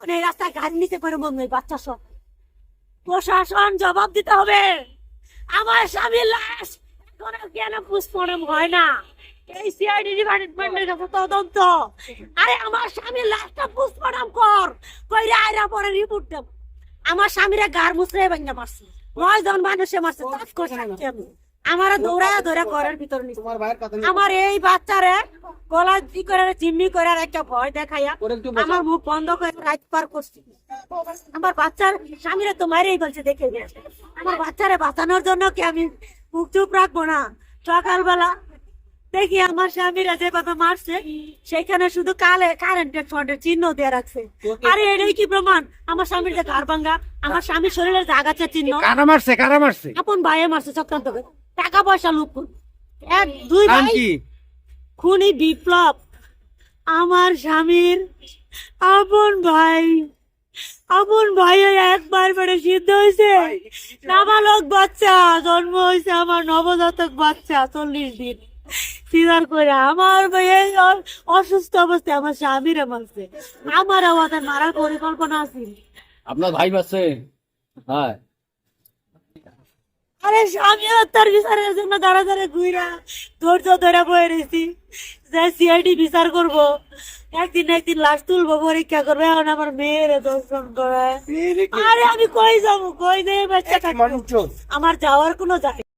এখন এই রাস্তায় গাড়ি নিতে পারে মনে বাচ্চা সব। প্রশাসন জবাব দিতে হবে। আমার স্বামীর লাশ এখনও কেন পুষ্পরম হয় না? এই সিআইডি ডিপার্টমেন্টের কাছে তদন্ত। আরে আমার স্বামীর লাশটা পুষ্পরম কর। কইরা আইরা পরে রিপোর্ট দেব। আমার স্বামীরা গার মুসরে ভাঙা মারছে। নয় জন মানুষে মারছে। করে আমি। আমার দৌড়া ধরে ঘরের ভিতর আমার এই বাচ্চারে গলা ই করে চিম্মি করে একটা ভয় দেখাইয়া। আমার মুখ বন্ধ করে রাত পার করছি। আমার বাচ্চার স্বামীরা তো মারেই বলছে দেখে আমার বাচ্চারে বাঁচানোর জন্য কি আমি মুখ চুপ রাখব না? সকালবেলা দেখি আমার স্বামীরা যেভাবে মারছে সেখানে শুধু কালে কারেন্টের শর্টের চিহ্ন দিয়ে রাখছে। আরে এটাই কি প্রমাণ? আমার স্বামীর যে ঘর ভাঙ্গা আমার স্বামীর শরীরের জাগাচ্ছে চিহ্ন। কারা মারছে কারা মারছে? আপন ভাইয়ে মারছে চক্রান্ত করে। টাকা পয়সা লুপ এক দুই ভাই খুনি বিপ্লব। আমার স্বামীর আপন ভাই। আপন ভাই একবার বেড়ে সিদ্ধ হয়েছে নাবালক বাচ্চা জন্ম হয়েছে আমার নবজাতক বাচ্চা চল্লিশ দিন। সিজার করে আমার অসুস্থ অবস্থায় আমার স্বামীরে মারছে। আমার আমাদের মারার পরিকল্পনা আছে। আপনার ভাই আছে হ্যাঁ। আরে স্বামী হত্যার বিচারের জন্য দাঁড়া দাঁড়া ঘুরা ধৈর্য ধরে বয়ে রয়েছি যে সিআইডি বিচার করব একদিন একদিন লাশ তুলবো পরীক্ষা করব এখন আমার মেয়ের দর্শন করে আরে আমি কই যাব? কই বাচ্চা আমার যাওয়ার কোনো জায়গা